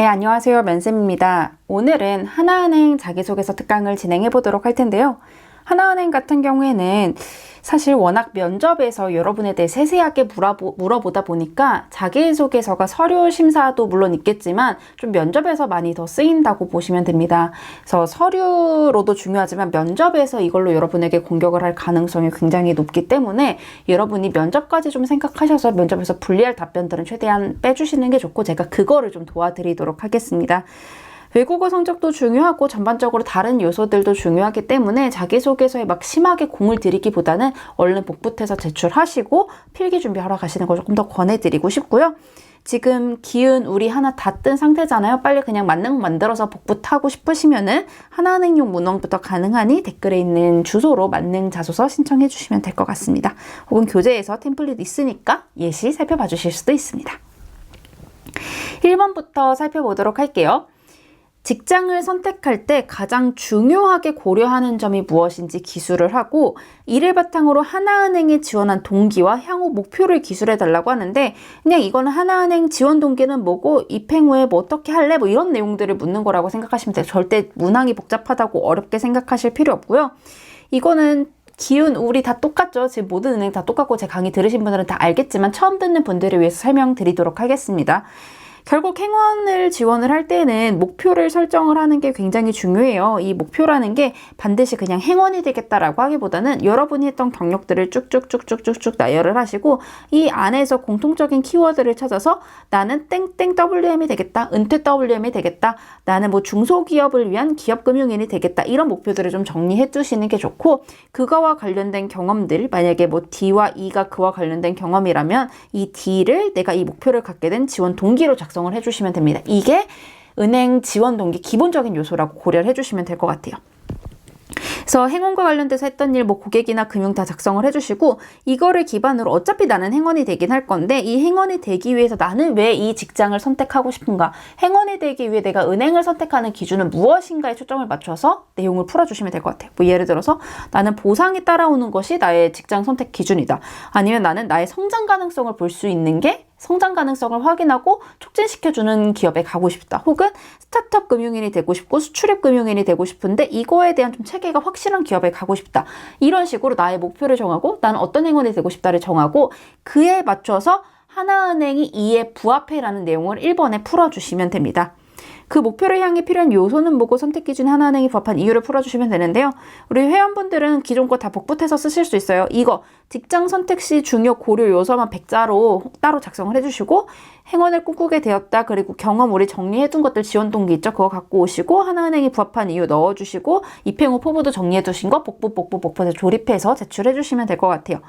네, 안녕하세요. 면쌤입니다. 오늘은 하나은행 자기소개서 특강을 진행해 보도록 할 텐데요. 하나은행 같은 경우에는 사실 워낙 면접에서 여러분에 대해 세세하게 물어보, 물어보다 보니까 자기소개서가 서류 심사도 물론 있겠지만 좀 면접에서 많이 더 쓰인다고 보시면 됩니다. 그래서 서류로도 중요하지만 면접에서 이걸로 여러분에게 공격을 할 가능성이 굉장히 높기 때문에 여러분이 면접까지 좀 생각하셔서 면접에서 불리할 답변들은 최대한 빼주시는 게 좋고 제가 그거를 좀 도와드리도록 하겠습니다. 외국어 성적도 중요하고 전반적으로 다른 요소들도 중요하기 때문에 자기소개서에 막 심하게 공을 들이기보다는 얼른 복붙해서 제출하시고 필기 준비하러 가시는 걸 조금 더 권해드리고 싶고요. 지금 기운 우리 하나 다 뜬 상태잖아요. 빨리 그냥 만능 만들어서 복붙하고 싶으시면은 하나은행용 문헌부터 가능하니 댓글에 있는 주소로 만능 자소서 신청해 주시면 될 것 같습니다. 혹은 교재에서 템플릿 있으니까 예시 살펴봐 주실 수도 있습니다. 1번부터 살펴보도록 할게요. 직장을 선택할 때 가장 중요하게 고려하는 점이 무엇인지 기술을 하고 이를 바탕으로 하나은행에 지원한 동기와 향후 목표를 기술해 달라고 하는데 그냥 이거는 하나은행 지원 동기는 뭐고 입행 후에 뭐 어떻게 할래 뭐 이런 내용들을 묻는 거라고 생각하시면 돼요. 절대 문항이 복잡하다고 어렵게 생각하실 필요 없고요. 이거는 기운 우리 다 똑같죠. 지금 모든 은행 다 똑같고 제 강의 들으신 분들은 다 알겠지만 처음 듣는 분들을 위해서 설명드리도록 하겠습니다. 결국 행원을 지원을 할 때는 목표를 설정을 하는 게 굉장히 중요해요. 이 목표라는 게 반드시 그냥 행원이 되겠다라고 하기보다는 여러분이 했던 경력들을 쭉쭉쭉쭉쭉쭉 나열을 하시고 이 안에서 공통적인 키워드를 찾아서 나는 땡땡 WM이 되겠다. 은퇴 WM이 되겠다. 나는 뭐 중소기업을 위한 기업금융인이 되겠다. 이런 목표들을 좀 정리해 두시는 게 좋고 그거와 관련된 경험들 만약에 뭐 D와 E가 그와 관련된 경험이라면 이 D를 내가 이 목표를 갖게 된 지원 동기로 작성 작성을 해주시면 됩니다. 이게 은행 지원 동기 기본적인 요소라고 고려를 해주시면 될 것 같아요. 그래서 행운과 관련돼서 했던 일, 뭐 고객이나 금융 다 작성을 해주시고 이거를 기반으로 어차피 나는 행원이 되긴 할 건데 이 행원이 되기 위해서 나는 왜 이 직장을 선택하고 싶은가? 행원이 되기 위해 내가 은행을 선택하는 기준은 무엇인가에 초점을 맞춰서 내용을 풀어주시면 될 것 같아요. 뭐 예를 들어서 나는 보상이 따라오는 것이 나의 직장 선택 기준이다. 아니면 나는 나의 성장 가능성을 볼 수 있는 게 성장 가능성을 확인하고 촉진시켜주는 기업에 가고 싶다. 혹은 스타트업 금융인이 되고 싶고 수출입 금융인이 되고 싶은데 이거에 대한 좀 체계가 확실한 기업에 가고 싶다. 이런 식으로 나의 목표를 정하고 나는 어떤 행원이 되고 싶다를 정하고 그에 맞춰서 하나은행이 이에 부합해라는 내용을 1번에 풀어주시면 됩니다. 그 목표를 향해 필요한 요소는 뭐고 선택 기준 하나은행이 부합한 이유를 풀어주시면 되는데요. 우리 회원분들은 기존 거 다 복붙해서 쓰실 수 있어요. 이거 직장 선택 시 중요 고려 요소만 백자로 따로 작성을 해주시고 행원을 꿈꾸게 되었다. 그리고 경험 우리 정리해둔 것들 지원 동기 있죠. 그거 갖고 오시고 하나은행이 부합한 이유 넣어주시고 입행 후 포부도 정리해두신 거 복부 복부 복부에서 조립해서 제출해주시면 될 것 같아요.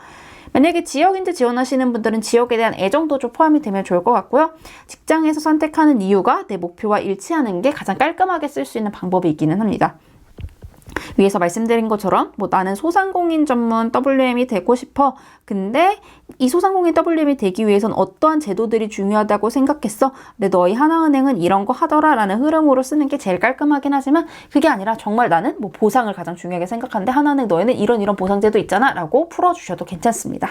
만약에 지역인지 지원하시는 분들은 지역에 대한 애정도 좀 포함이 되면 좋을 것 같고요. 직장에서 선택하는 이유가 내 목표와 일치하는 게 가장 깔끔하게 쓸 수 있는 방법이 있기는 합니다. 위에서 말씀드린 것처럼 뭐 나는 소상공인 전문 WM이 되고 싶어. 근데 이 소상공인 WM이 되기 위해선 어떠한 제도들이 중요하다고 생각했어. 근데 너희 하나은행은 이런 거 하더라라는 흐름으로 쓰는 게 제일 깔끔하긴 하지만 그게 아니라 정말 나는 뭐 보상을 가장 중요하게 생각하는데 하나은행 너희는 이런 이런 보상제도 있잖아 라고 풀어주셔도 괜찮습니다.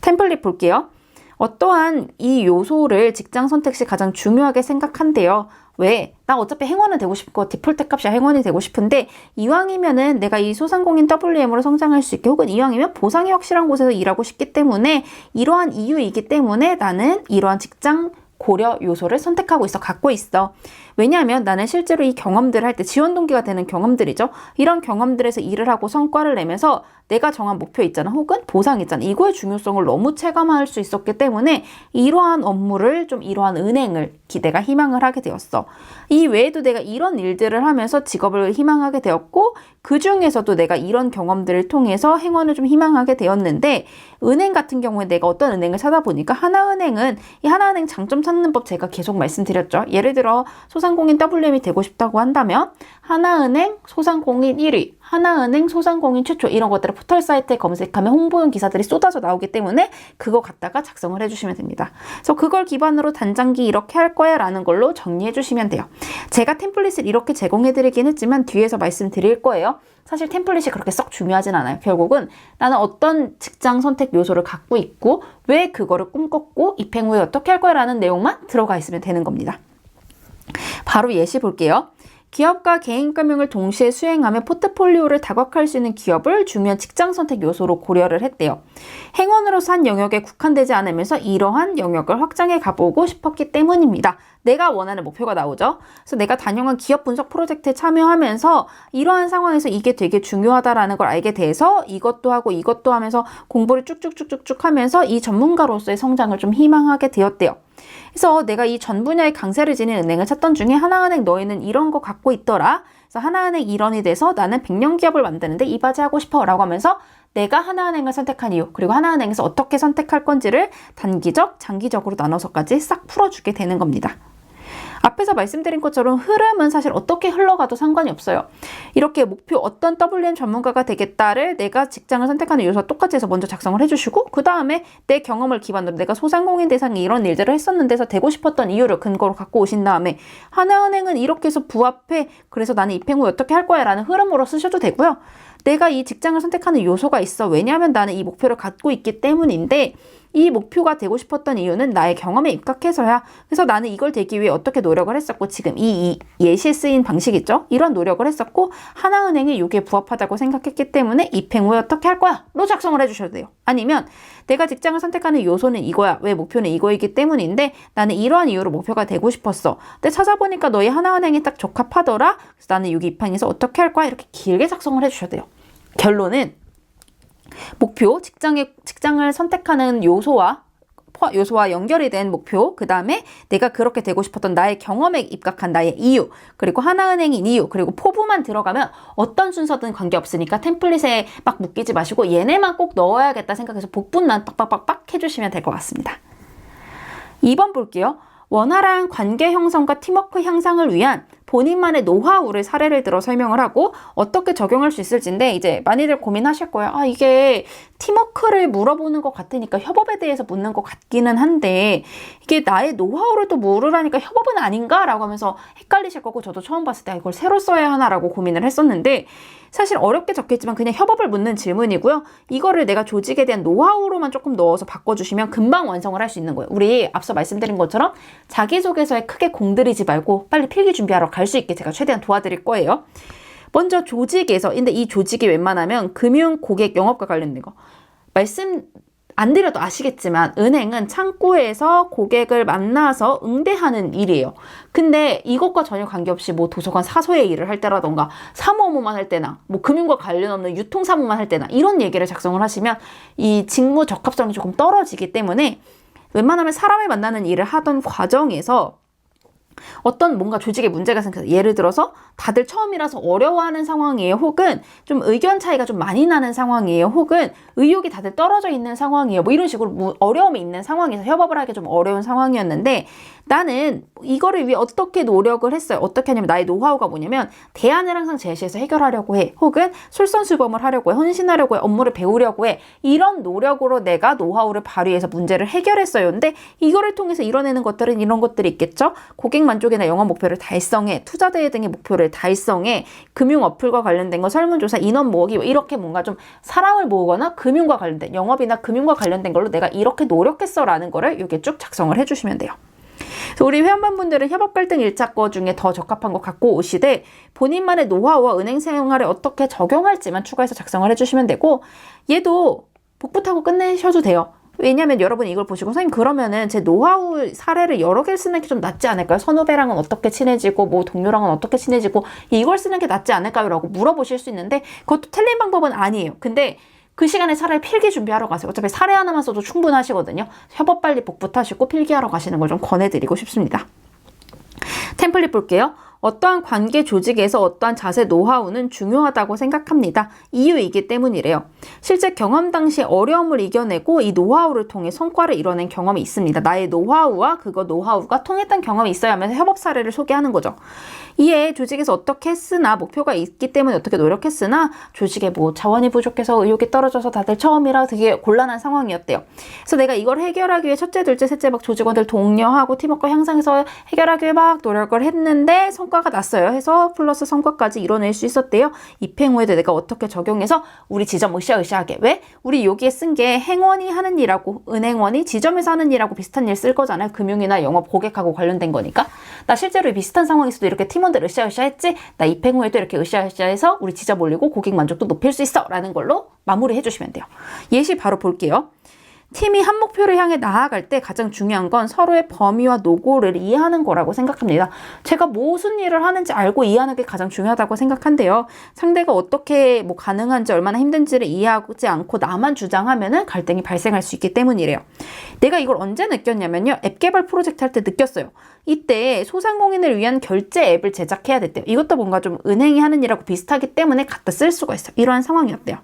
템플릿 볼게요. 어떠한 이 요소를 직장 선택 시 가장 중요하게 생각한대요. 왜? 나 어차피 행원은 되고 싶고 디폴트 값이 행원이 되고 싶은데 이왕이면은 내가 이 소상공인 WM으로 성장할 수 있게 혹은 이왕이면 보상이 확실한 곳에서 일하고 싶기 때문에 이러한 이유이기 때문에 나는 이러한 직장 고려 요소를 선택하고 있어, 갖고 있어. 왜냐하면 나는 실제로 이 경험들을 할 때 지원 동기가 되는 경험들이죠. 이런 경험들에서 일을 하고 성과를 내면서 내가 정한 목표 있잖아. 혹은 보상 있잖아. 이거의 중요성을 너무 체감할 수 있었기 때문에 이러한 업무를 좀 이러한 은행을 기대가 희망을 하게 되었어. 이 외에도 내가 이런 일들을 하면서 직업을 희망하게 되었고 그 중에서도 내가 이런 경험들을 통해서 행원을 좀 희망하게 되었는데 은행 같은 경우에 내가 어떤 은행을 찾아보니까 하나은행은 이 하나은행 장점 찾는 법 제가 계속 말씀드렸죠. 예를 들어 소상 공인 WM이 되고 싶다고 한다면 하나은행 소상공인 1위 하나은행 소상공인 최초 이런 것들을 포털 사이트에 검색하면 홍보용 기사들이 쏟아져 나오기 때문에 그거 갖다가 작성을 해주시면 됩니다. 그래서 그걸 기반으로 단장기 이렇게 할 거야 라는 걸로 정리해 주시면 돼요. 제가 템플릿을 이렇게 제공해 드리긴 했지만 뒤에서 말씀드릴 거예요. 사실 템플릿이 그렇게 썩 중요하진 않아요. 결국은 나는 어떤 직장 선택 요소를 갖고 있고 왜 그거를 꿈꿨고 입행 후에 어떻게 할 거야 라는 내용만 들어가 있으면 되는 겁니다. 바로 예시 볼게요. 기업과 개인 금융을 동시에 수행하며 포트폴리오를 다각화할 수 있는 기업을 중요한 직장 선택 요소로 고려를 했대요. 행원으로서 한 영역에 국한되지 않으면서 이러한 영역을 확장해 가보고 싶었기 때문입니다. 내가 원하는 목표가 나오죠. 그래서 내가 다녀간 기업 분석 프로젝트에 참여하면서 이러한 상황에서 이게 되게 중요하다라는 걸 알게 돼서 이것도 하고 이것도 하면서 공부를 쭉쭉쭉쭉쭉 하면서 이 전문가로서의 성장을 좀 희망하게 되었대요. 그래서 내가 이 전 분야의 강세를 지닌 은행을 찾던 중에 하나은행 너희는 이런 거 갖고 있더라. 그래서 하나은행 일원이 돼서 나는 백년 기업을 만드는데 이바지하고 싶어 라고 하면서 내가 하나은행을 선택한 이유 그리고 하나은행에서 어떻게 선택할 건지를 단기적, 장기적으로 나눠서까지 싹 풀어주게 되는 겁니다. 앞에서 말씀드린 것처럼 흐름은 사실 어떻게 흘러가도 상관이 없어요. 이렇게 목표 어떤 WM 전문가가 되겠다를 내가 직장을 선택하는 요소와 똑같이 해서 먼저 작성을 해주시고 그 다음에 내 경험을 기반으로 내가 소상공인 대상에 이런 일들을 했었는데 서 되고 싶었던 이유를 근거로 갖고 오신 다음에 하나은행은 이렇게 해서 부합해 그래서 나는 입행 후 어떻게 할 거야 라는 흐름으로 쓰셔도 되고요. 내가 이 직장을 선택하는 요소가 있어. 왜냐하면 나는 이 목표를 갖고 있기 때문인데 이 목표가 되고 싶었던 이유는 나의 경험에 입각해서야. 그래서 나는 이걸 되기 위해 어떻게 노력을 했었고 지금 이, 이 예시에 쓰인 방식 있죠? 이런 노력을 했었고 하나은행이 이게 부합하다고 생각했기 때문에 입행 후에 어떻게 할 거야? 로 작성을 해주셔도 돼요. 아니면 내가 직장을 선택하는 요소는 이거야. 왜 목표는 이거이기 때문인데 나는 이러한 이유로 목표가 되고 싶었어. 근데 찾아보니까 너희 하나은행이 딱 적합하더라. 그래서 나는 여기 입항해서 어떻게 할 거야? 이렇게 길게 작성을 해주셔도 돼요. 결론은 목표, 직장의, 직장을 선택하는 요소와 요소와 연결이 된 목표, 그 다음에 내가 그렇게 되고 싶었던 나의 경험에 입각한 나의 이유, 그리고 하나은행인 이유, 그리고 포부만 들어가면 어떤 순서든 관계없으니까 템플릿에 막 묶이지 마시고 얘네만 꼭 넣어야겠다 생각해서 복분만 빡빡빡빡 해주시면 될 것 같습니다. 2번 볼게요. 원활한 관계 형성과 팀워크 향상을 위한 본인만의 노하우를 사례를 들어 설명을 하고 어떻게 적용할 수 있을지인데 이제 많이들 고민하실 거예요. 아, 이게 팀워크를 물어보는 것 같으니까 협업에 대해서 묻는 것 같기는 한데 이게 나의 노하우를 또 물으라니까 협업은 아닌가? 라고 하면서 헷갈리실 거고 저도 처음 봤을 때 이걸 새로 써야 하나라고 고민을 했었는데 사실 어렵게 적혀있지만 그냥 협업을 묻는 질문이고요. 이거를 내가 조직에 대한 노하우로만 조금 넣어서 바꿔주시면 금방 완성을 할 수 있는 거예요. 우리 앞서 말씀드린 것처럼 자기소개서에 크게 공들이지 말고 빨리 필기 준비하러 갈 수 있게 제가 최대한 도와드릴 거예요. 먼저 조직에서, 근데 이 조직이 웬만하면 금융, 고객, 영업과 관련된 거. 말씀 안 드려도 아시겠지만 은행은 창구에서 고객을 만나서 응대하는 일이에요. 근데 이것과 전혀 관계없이 뭐 도서관 사서의 일을 할 때라던가 사무업무만 할 때나 뭐 금융과 관련 없는 유통사무만 할 때나 이런 얘기를 작성을 하시면 이 직무 적합성이 조금 떨어지기 때문에 웬만하면 사람을 만나는 일을 하던 과정에서 어떤 뭔가 조직에 문제가 생겨서 예를 들어서 다들 처음이라서 어려워하는 상황이에요. 혹은 좀 의견 차이가 좀 많이 나는 상황이에요. 혹은 의욕이 다들 떨어져 있는 상황이에요. 뭐 이런 식으로 어려움이 있는 상황에서 협업을 하기 좀 어려운 상황이었는데 나는 이거를 위해 어떻게 노력을 했어요. 어떻게 하냐면 나의 노하우가 뭐냐면 대안을 항상 제시해서 해결하려고 해. 혹은 솔선수범을 하려고 해. 헌신하려고 해. 업무를 배우려고 해. 이런 노력으로 내가 노하우를 발휘해서 문제를 해결했어요. 근데 이거를 통해서 이뤄내는 것들은 이런 것들이 있겠죠. 고객 만족 이나 영업 목표를 달성해. 투자 대회 등의 목표를 달성해. 금융 어플과 관련된 거 설문조사 인원 모으기 뭐 이렇게 뭔가 좀 사람을 모으거나 금융과 관련된 영업이나 금융과 관련된 걸로 내가 이렇게 노력했어라는 거를 이렇게 쭉 작성을 해주시면 돼요. 우리 회원분들은 협업 갈등 일차거 중에 더 적합한 거 갖고 오시되 본인만의 노하우와 은행 생활에 어떻게 적용할지만 추가해서 작성을 해주시면 되고 얘도 복부 타고 끝내셔도 돼요. 왜냐면 여러분이 이걸 보시고 선생님 그러면은 제 노하우 사례를 여러 개를 쓰는 게 좀 낫지 않을까요? 선후배랑은 어떻게 친해지고 뭐 동료랑은 어떻게 친해지고 이걸 쓰는 게 낫지 않을까요? 라고 물어보실 수 있는데 그것도 틀린 방법은 아니에요. 근데 그 시간에 차라리 필기 준비하러 가세요. 어차피 사례 하나만 써도 충분하시거든요. 협업 빨리 복붙하시고 필기하러 가시는 걸 좀 권해드리고 싶습니다. 템플릿 볼게요. 어떠한 관계 조직에서 어떠한 자세 노하우는 중요하다고 생각합니다. 이유이기 때문이래요. 실제 경험 당시 어려움을 이겨내고 이 노하우를 통해 성과를 이뤄낸 경험이 있습니다. 나의 노하우와 그거 노하우가 통했던 경험이 있어야 하면서 협업 사례를 소개하는 거죠. 이에 조직에서 어떻게 했으나 목표가 있기 때문에 어떻게 노력했으나 조직에 뭐 자원이 부족해서 의욕이 떨어져서 다들 처음이라 되게 곤란한 상황이었대요. 그래서 내가 이걸 해결하기 위해 첫째, 둘째, 셋째 막 조직원들 독려하고 팀워크 향상해서 해결하기 위해 막 노력을 했는데 성 성과가 났어요. 해서 플러스 성과까지 이뤄낼 수 있었대요. 입행 후에도 내가 어떻게 적용해서 우리 지점 으쌰으쌰하게. 왜? 우리 여기에 쓴 게 행원이 하는 일하고 은행원이 지점에서 하는 일하고 비슷한 일 쓸 거잖아요. 금융이나 영업 고객하고 관련된 거니까. 나 실제로 비슷한 상황에서도 이렇게 팀원들 으쌰으쌰 했지. 나 입행 후에도 이렇게 으쌰으쌰 해서 우리 지점 올리고 고객 만족도 높일 수 있어. 라는 걸로 마무리 해 주시면 돼요. 예시 바로 볼게요. 팀이 한 목표를 향해 나아갈 때 가장 중요한 건 서로의 범위와 노고를 이해하는 거라고 생각합니다. 제가 무슨 일을 하는지 알고 이해하는 게 가장 중요하다고 생각한데요. 상대가 어떻게 뭐 가능한지 얼마나 힘든지를 이해하지 않고 나만 주장하면은 갈등이 발생할 수 있기 때문이래요. 내가 이걸 언제 느꼈냐면요. 앱 개발 프로젝트 할 때 느꼈어요. 이때 소상공인을 위한 결제 앱을 제작해야 됐대요. 이것도 뭔가 좀 은행이 하는 일하고 비슷하기 때문에 갖다 쓸 수가 있어요. 이러한 상황이었대요.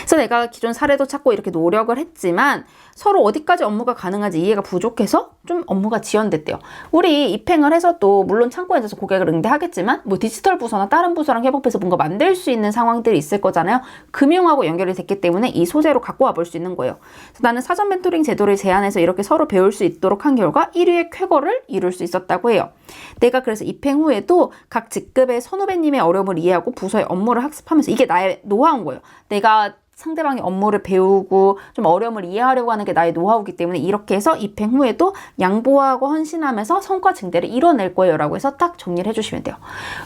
그래서 내가 기존 사례도 찾고 이렇게 노력을 했지만 서로 어디까지 업무가 가능한지 이해가 부족해서 좀 업무가 지연됐대요. 우리 입행을 해서 또 물론 창고에 서 고객을 응대하겠지만 뭐 디지털 부서나 다른 부서랑 협업해서 뭔가 만들 수 있는 상황들이 있을 거잖아요. 금융하고 연결이 됐기 때문에 이 소재로 갖고 와볼 수 있는 거예요. 그래서 나는 사전 멘토링 제도를 제안해서 이렇게 서로 배울 수 있도록 한 결과 1위의 쾌거를 이룰 수 있었다고 해요. 내가 그래서 입행 후에도 각 직급의 선후배님의 어려움을 이해하고 부서의 업무를 학습하면서 이게 나의 노하우인 거예요. 내가 상대방의 업무를 배우고 좀 어려움을 이해하려고 하는 게 나의 노하우기 때문에 이렇게 해서 입행 후에도 양보하고 헌신하면서 성과 증대를 이뤄낼 거예요 라고 해서 딱 정리를 해주시면 돼요.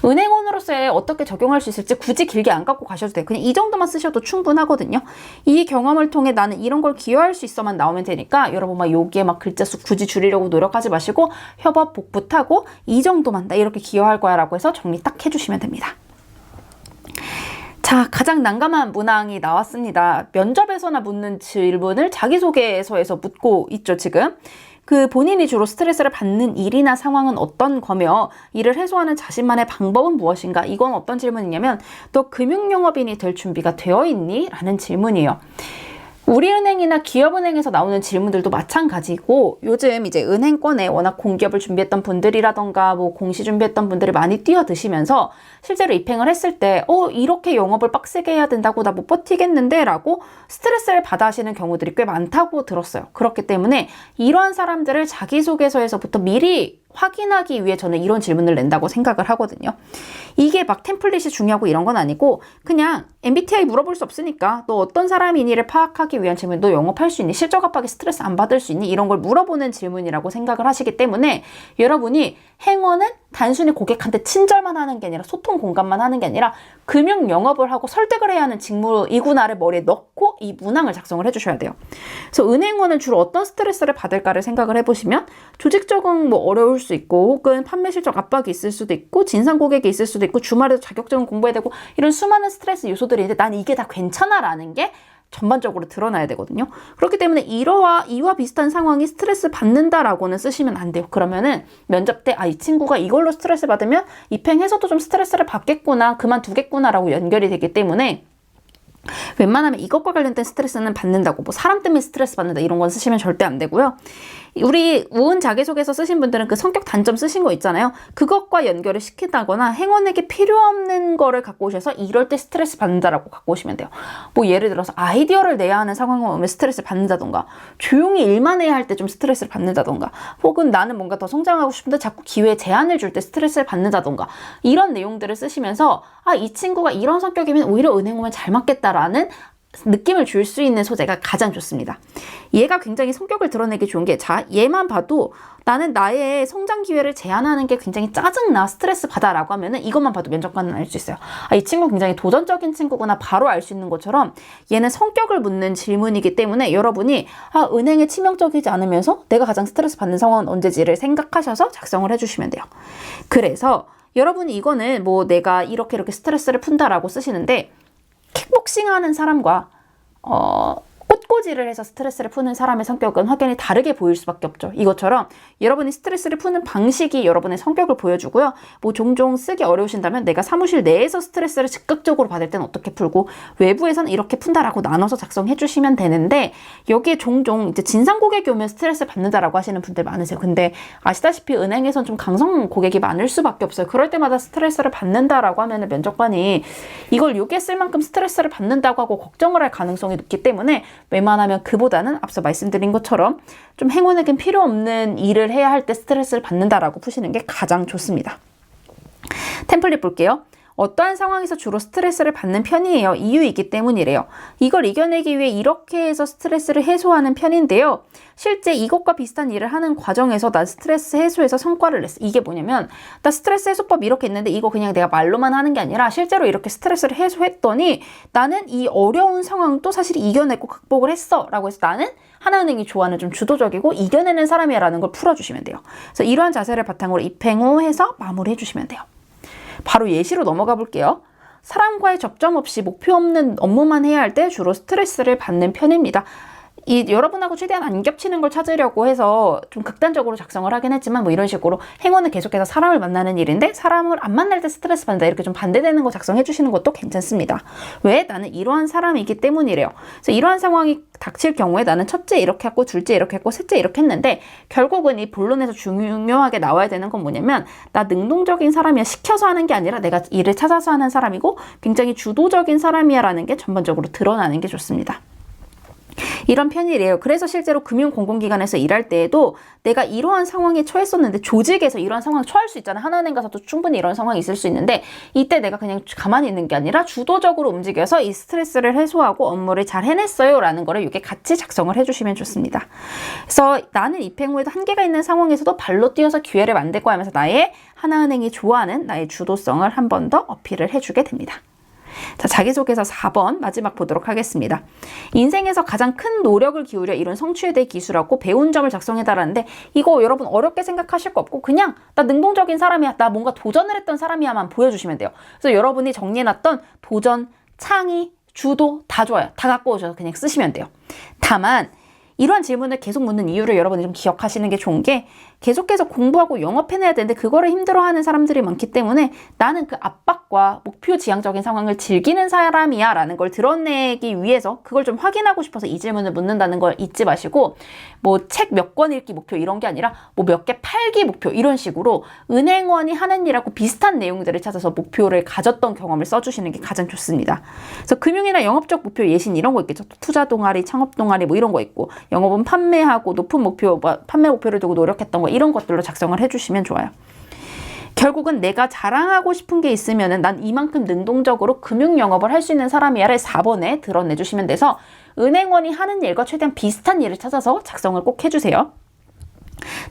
은행원으로서의 어떻게 적용할 수 있을지 굳이 길게 안 갖고 가셔도 돼요. 그냥 이 정도만 쓰셔도 충분하거든요. 이 경험을 통해 나는 이런 걸 기여할 수 있어만 나오면 되니까 여러분 막 여기에 막 글자 수 굳이 줄이려고 노력하지 마시고 협업 복붙하고 이 정도만 나 이렇게 기여할 거야 라고 해서 정리 딱 해주시면 됩니다. 자, 가장 난감한 문항이 나왔습니다. 면접에서나 묻는 질문을 자기소개서에서 묻고 있죠, 지금. 그 본인이 주로 스트레스를 받는 일이나 상황은 어떤 거며 이를 해소하는 자신만의 방법은 무엇인가? 이건 어떤 질문이냐면 또 금융 영업인이 될 준비가 되어 있니? 라는 질문이에요. 우리은행이나 기업은행에서 나오는 질문들도 마찬가지고 요즘 이제 은행권에 워낙 공기업을 준비했던 분들이라던가 뭐 공시 준비했던 분들이 많이 뛰어드시면서 실제로 입행을 했을 때 어 이렇게 영업을 빡세게 해야 된다고 나 못 버티겠는데 라고 스트레스를 받아 하시는 경우들이 꽤 많다고 들었어요. 그렇기 때문에 이러한 사람들을 자기소개서에서부터 미리 확인하기 위해 저는 이런 질문을 낸다고 생각을 하거든요. 이게 막 템플릿이 중요하고 이런 건 아니고 그냥 MBTI 물어볼 수 없으니까 너 어떤 사람이니를 파악하기 위한 질문, 너 영업할 수 있니? 실적 압박에 스트레스 안 받을 수 있니? 이런 걸 물어보는 질문이라고 생각을 하시기 때문에 여러분이 행원은 단순히 고객한테 친절만 하는 게 아니라 소통 공간만 하는 게 아니라 금융 영업을 하고 설득을 해야 하는 직무이구나를 머리에 넣고 이 문항을 작성을 해주셔야 돼요. 그래서 은행원은 주로 어떤 스트레스를 받을까를 생각을 해보시면 조직 적응 뭐 어려울 수 있고 혹은 판매 실적 압박이 있을 수도 있고 진상 고객이 있을 수도 있고 주말에도 자격증을 공부해야 되고 이런 수많은 스트레스 요소들이 있는데 난 이게 다 괜찮아라는 게 전반적으로 드러나야 되거든요. 그렇기 때문에 이러와 이와 비슷한 상황이 스트레스 받는다라고는 쓰시면 안 돼요. 그러면은 면접 때 아 이 친구가 이걸로 스트레스 받으면 입행해서도 좀 스트레스를 받겠구나 그만두겠구나라고 연결이 되기 때문에 웬만하면 이것과 관련된 스트레스는 받는다고 뭐 사람 때문에 스트레스 받는다 이런 건 쓰시면 절대 안 되고요. 우리 우은 자기소개서 쓰신 분들은 그 성격 단점 쓰신 거 있잖아요. 그것과 연결을 시킨다거나 행원에게 필요 없는 거를 갖고 오셔서 이럴 때 스트레스 받는다라고 갖고 오시면 돼요. 뭐 예를 들어서 아이디어를 내야 하는 상황이 오면 스트레스 받는다던가 조용히 일만 해야 할 때 좀 스트레스를 받는다던가 혹은 나는 뭔가 더 성장하고 싶은데 자꾸 기회 제한을 줄 때 스트레스를 받는다던가 이런 내용들을 쓰시면서 아 이 친구가 이런 성격이면 오히려 은행 오면 잘 맞겠다라는 느낌을 줄 수 있는 소재가 가장 좋습니다. 얘가 굉장히 성격을 드러내기 좋은 게, 자, 얘만 봐도 나는 나의 성장 기회를 제한하는 게 굉장히 짜증나, 스트레스 받아 라고 하면은 이것만 봐도 면접관은 알 수 있어요. 아, 이 친구 굉장히 도전적인 친구구나, 바로 알 수 있는 것처럼 얘는 성격을 묻는 질문이기 때문에 여러분이 아, 은행에 치명적이지 않으면서 내가 가장 스트레스 받는 상황은 언제지를 생각하셔서 작성을 해주시면 돼요. 그래서 여러분이 이거는 뭐 내가 이렇게 이렇게 스트레스를 푼다라고 쓰시는데 킥복싱 하는 사람과 어, 꽃꽂이를 해서 스트레스를 푸는 사람의 성격은 확연히 다르게 보일 수밖에 없죠. 이것처럼 여러분이 스트레스를 푸는 방식이 여러분의 성격을 보여주고요. 뭐 종종 쓰기 어려우신다면 내가 사무실 내에서 스트레스를 즉각적으로 받을 때는 어떻게 풀고 외부에서는 이렇게 푼다라고 나눠서 작성해 주시면 되는데 여기에 종종 이제 진상 고객이 오면 스트레스 받는다라고 하시는 분들 많으세요. 근데 아시다시피 은행에선 좀 강성 고객이 많을 수밖에 없어요. 그럴 때마다 스트레스를 받는다라고 하면은 면접관이 이걸 요게 쓸 만큼 스트레스를 받는다고 하고 걱정을 할 가능성이 높기 때문에 웬만 하면 그보다는 앞서 말씀드린 것처럼 좀 행운에겐 필요 없는 일을 해야 할 때 스트레스를 받는다라고 푸시는 게 가장 좋습니다. 템플릿 볼게요. 어떠한 상황에서 주로 스트레스를 받는 편이에요. 이유이기 때문이래요. 이걸 이겨내기 위해 이렇게 해서 스트레스를 해소하는 편인데요. 실제 이것과 비슷한 일을 하는 과정에서 나 스트레스 해소에서 성과를 냈어. 이게 뭐냐면 나 스트레스 해소법 이렇게 있는데 이거 그냥 내가 말로만 하는 게 아니라 실제로 이렇게 스트레스를 해소했더니 나는 이 어려운 상황도 사실 이겨내고 극복을 했어. 라고 해서 나는 하나은행이 좋아하는 좀 주도적이고 이겨내는 사람이야라는 걸 풀어주시면 돼요. 그래서 이러한 자세를 바탕으로 입행 후 해서 마무리해 주시면 돼요. 바로 예시로 넘어가 볼게요. 사람과의 접점 없이 목표 없는 업무만 해야 할 때 주로 스트레스를 받는 편입니다. 이 여러분하고 최대한 안 겹치는 걸 찾으려고 해서 좀 극단적으로 작성을 하긴 했지만 뭐 이런 식으로 행운은 계속해서 사람을 만나는 일인데 사람을 안 만날 때 스트레스 받는다 이렇게 좀 반대되는 거 작성해 주시는 것도 괜찮습니다. 왜? 나는 이러한 사람이기 때문이래요. 그래서 이러한 상황이 닥칠 경우에 나는 첫째 이렇게 했고 둘째 이렇게 했고 셋째 이렇게 했는데 결국은 이 본론에서 중요하게 나와야 되는 건 뭐냐면 나 능동적인 사람이야 시켜서 하는 게 아니라 내가 일을 찾아서 하는 사람이고 굉장히 주도적인 사람이야라는 게 전반적으로 드러나는 게 좋습니다. 이런 편이래요. 그래서 실제로 금융공공기관에서 일할 때에도 내가 이러한 상황에 처했었는데 조직에서 이러한 상황에 처할 수 있잖아. 하나은행 가서도 충분히 이런 상황이 있을 수 있는데 이때 내가 그냥 가만히 있는 게 아니라 주도적으로 움직여서 이 스트레스를 해소하고 업무를 잘 해냈어요. 라는 거를 이게 같이 작성을 해주시면 좋습니다. 그래서 나는 입행 후에도 한계가 있는 상황에서도 발로 뛰어서 기회를 만들고 하면서 나의 하나은행이 좋아하는 나의 주도성을 한 번 더 어필을 해주게 됩니다. 자, 자기소개서 4번 마지막 보도록 하겠습니다. 인생에서 가장 큰 노력을 기울여 이룬 성취에 대해 기술하고 배운 점을 작성해달라는데 이거 여러분 어렵게 생각하실 거 없고 그냥 나 능동적인 사람이야. 나 뭔가 도전을 했던 사람이야만 보여주시면 돼요. 그래서 여러분이 정리해놨던 도전, 창의, 주도 다 좋아요. 다 갖고 오셔서 그냥 쓰시면 돼요. 다만 이러한 질문을 계속 묻는 이유를 여러분이 좀 기억하시는 게 좋은 게 계속해서 공부하고 영업해내야 되는데 그거를 힘들어하는 사람들이 많기 때문에 나는 그 압박과 목표 지향적인 상황을 즐기는 사람이야 라는 걸 드러내기 위해서 그걸 좀 확인하고 싶어서 이 질문을 묻는다는 걸 잊지 마시고 뭐 책 몇 권 읽기 목표 이런 게 아니라 뭐 몇 개 팔기 목표 이런 식으로 은행원이 하는 일하고 비슷한 내용들을 찾아서 목표를 가졌던 경험을 써주시는 게 가장 좋습니다. 그래서 금융이나 영업적 목표 예신 이런 거 있겠죠. 투자 동아리, 창업 동아리 뭐 이런 거 있고 영업은 판매하고 높은 목표, 뭐 판매 목표를 두고 노력했던 거 이런 것들로 작성을 해주시면 좋아요. 결국은 내가 자랑하고 싶은 게 있으면은 난 이만큼 능동적으로 금융 영업을 할 수 있는 사람이야를 4번에 드러내 주시면 돼서 은행원이 하는 일과 최대한 비슷한 일을 찾아서 작성을 꼭 해주세요.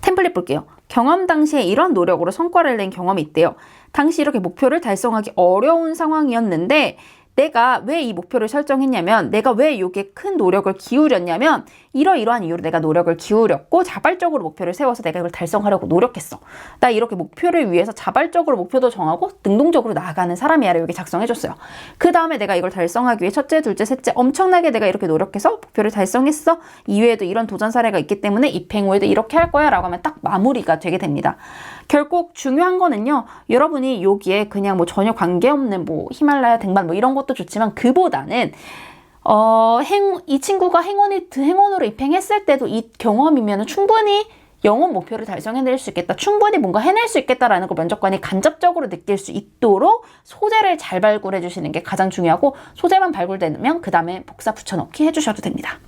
템플릿 볼게요. 경험 당시에 이런 노력으로 성과를 낸 경험이 있대요. 당시 이렇게 목표를 달성하기 어려운 상황이었는데 내가 왜 이 목표를 설정했냐면 내가 왜 이게 큰 노력을 기울였냐면 이러이러한 이유로 내가 노력을 기울였고 자발적으로 목표를 세워서 내가 이걸 달성하려고 노력했어. 나 이렇게 목표를 위해서 자발적으로 목표도 정하고 능동적으로 나아가는 사람이야를 여기 작성해줬어요. 그 다음에 내가 이걸 달성하기 위해 첫째, 둘째, 셋째 엄청나게 내가 이렇게 노력해서 목표를 달성했어. 이외에도 이런 도전 사례가 있기 때문에 입행 후에도 이렇게 할 거야 라고 하면 딱 마무리가 되게 됩니다. 결국 중요한 거는요. 여러분이 여기에 그냥 뭐 전혀 관계없는 뭐 히말라야 등반 뭐 이런 것도 좋지만 그보다는 어, 행, 이 친구가 행운이, 행운으로 입행했을 때도 이 경험이면 충분히 영업 목표를 달성해낼 수 있겠다. 충분히 뭔가 해낼 수 있겠다라는 걸 면접관이 간접적으로 느낄 수 있도록 소재를 잘 발굴해 주시는 게 가장 중요하고 소재만 발굴되면 그 다음에 복사 붙여넣기 해주셔도 됩니다.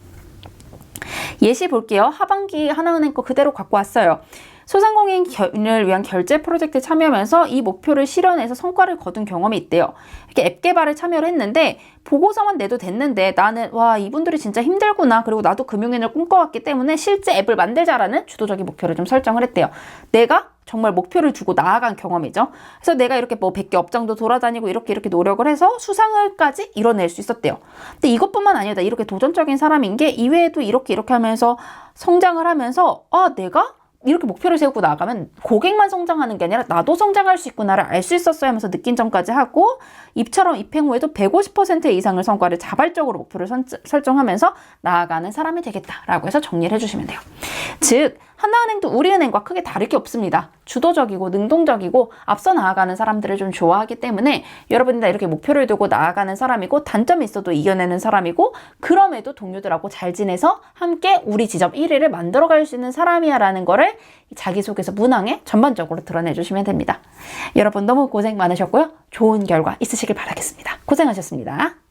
예시 볼게요. 하반기 하나은행 거 그대로 갖고 왔어요. 소상공인을 위한 결제 프로젝트에 참여하면서 이 목표를 실현해서 성과를 거둔 경험이 있대요. 이렇게 앱 개발에 참여를 했는데 보고서만 내도 됐는데 나는 와 이분들이 진짜 힘들구나 그리고 나도 금융인을 꿈꿔왔기 때문에 실제 앱을 만들자라는 주도적인 목표를 좀 설정을 했대요. 내가 정말 목표를 두고 나아간 경험이죠. 그래서 내가 이렇게 뭐 100개 업장도 돌아다니고 이렇게 이렇게 노력을 해서 수상을까지 이뤄낼 수 있었대요. 근데 이것뿐만 아니라 이렇게 도전적인 사람인 게 이외에도 이렇게 이렇게 하면서 성장을 하면서 아 내가 이렇게 목표를 세우고 나가면 고객만 성장하는 게 아니라 나도 성장할 수 있구나를 알 수 있었어야 하면서 느낀 점까지 하고 입처럼 입행 후에도 150% 이상의 성과를 자발적으로 목표를 선, 설정하면서 나아가는 사람이 되겠다라고 해서 정리를 해주시면 돼요. 즉 하나은행도 우리은행과 크게 다를 게 없습니다. 주도적이고 능동적이고 앞서 나아가는 사람들을 좀 좋아하기 때문에 여러분이 다 이렇게 목표를 두고 나아가는 사람이고 단점이 있어도 이겨내는 사람이고 그럼에도 동료들하고 잘 지내서 함께 우리 지점 1위를 만들어갈 수 있는 사람이야라는 거를 자기소개서 문항에 전반적으로 드러내 주시면 됩니다. 여러분 너무 고생 많으셨고요. 좋은 결과 있으시길 바라겠습니다. 고생하셨습니다.